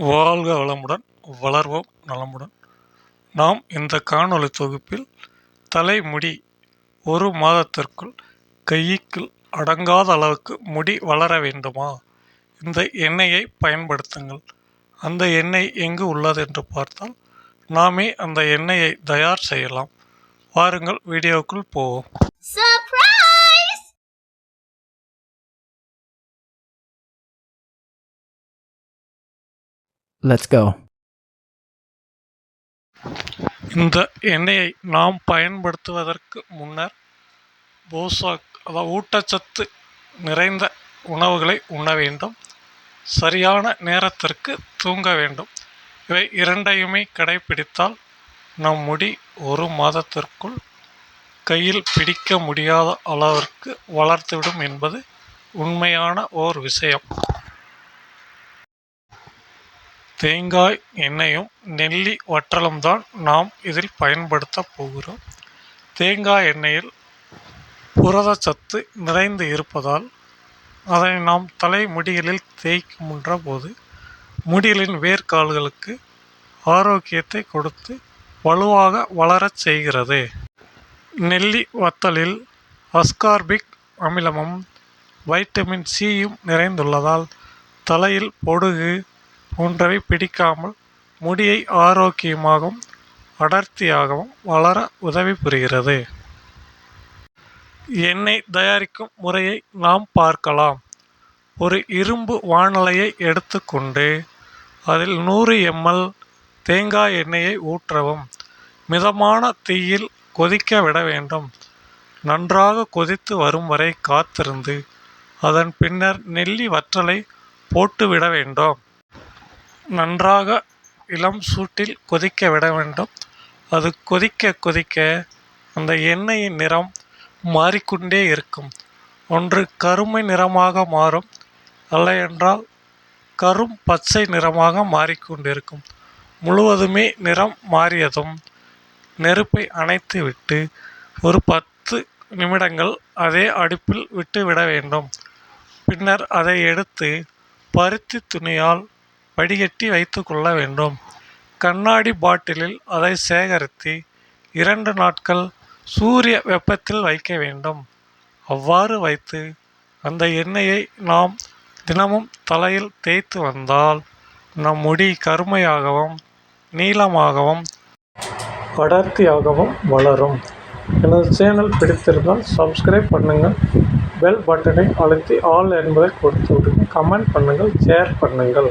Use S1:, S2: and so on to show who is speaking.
S1: வாழ்க வளமுடன் வளர்வோம் நலமுடன். நாம் இந்த காணொளி தொகுப்பில் தலைமுடி ஒரு மாதத்திற்குள் கையிக்குள் அடங்காத அளவுக்கு முடி வளர வேண்டுமா? இந்த எண்ணெயை பயன்படுத்துங்கள். அந்த எண்ணெய் எங்கு உள்ளது என்று பார்த்தால் நாமே அந்த எண்ணெயை தயார் செய்யலாம். வாருங்கள் வீடியோக்குள் போவோம்.
S2: லெட்ஸ் கோ
S1: இந்த எண்ணெயை நாம் பயன்படுத்துவதற்கு முன்னர் போசாக் அதாவது ஊட்டச்சத்து நிறைந்த உணவுகளை உண்ண வேண்டும். சரியான நேரத்திற்கு தூங்க வேண்டும். இவை இரண்டையுமே கடைபிடித்தால் நம் முடி ஒரு மாதத்திற்குள் கையில் பிடிக்க முடியாத அளவிற்கு வளர்த்துவிடும் என்பது உண்மையான ஓர் விஷயம். தேங்காய் எண்ணெயும் நெல்லி வற்றலும் தான் நாம் இதில் பயன்படுத்த போகிறோம். தேங்காய் எண்ணெயில் புரதச்சத்து நிறைந்து இருப்பதால் அதனை நாம் தலை முடிகளில் தேய்க்குமுன்ற போது முடிகளின் வேர்க்கால்களுக்கு ஆரோக்கியத்தை கொடுத்து வலுவாக வளரச் செய்கிறது. நெல்லி வத்தலில் அஸ்கார்பிக் அமிலமும் வைட்டமின் சியும் நிறைந்துள்ளதால் தலையில் பொடுகு போன்றவை பிடிக்காமல் முடியை ஆரோக்கியமாகவும் அடர்த்தியாகவும் வளர உதவி புரிகிறது. எண்ணெய் தயாரிக்கும் முறையை நாம் பார்க்கலாம். ஒரு இரும்பு வானலையை எடுத்துக்கொண்டு அதில் நூறு எம்எல் தேங்காய் எண்ணெயை ஊற்றவும். மிதமான தீயில் கொதிக்க விட வேண்டும். நன்றாக கொதித்து வரும் வரை காத்திருந்து அதன் பின்னர் நெல்லி வற்றலை போட்டுவிட வேண்டும். நன்றாக இளம் சூட்டில் கொதிக்க விட வேண்டும். அது கொதிக்க கொதிக்க அந்த எண்ணெயின் நிறம் மாறிக்கொண்டே இருக்கும். ஒன்று கருமை நிறமாக மாறும் அல்லையென்றால் கரும் பச்சை நிறமாக மாறிக்கொண்டிருக்கும். முழுவதுமே நிறம் மாறியதும் நெருப்பை அணைத்து விட்டு ஒரு பத்து நிமிடங்கள் அதே அடுப்பில் விட்டு விட வேண்டும். பின்னர் அதை எடுத்து பருத்தி துணியால் வடிகட்டி வைத்து கொள்ள வேண்டும். கண்ணாடி பாட்டிலில் அதை சேகரித்து இரண்டு நாட்கள் சூரிய வெப்பத்தில் வைக்க வேண்டும். அவ்வாறு வைத்து அந்த எண்ணெயை நாம் தினமும் தலையில் தேய்த்து வந்தால் நம் முடி கருமையாகவும் நீளமாகவும் அடர்த்தியாகவும் வளரும். எனது சேனல் பிடித்திருந்தால் சப்ஸ்கிரைப் பண்ணுங்கள் பெல் பட்டனை அழுத்தி ஆல் என்பதை கொடுத்து விடுங்க கமெண்ட் பண்ணுங்கள் ஷேர் பண்ணுங்கள்.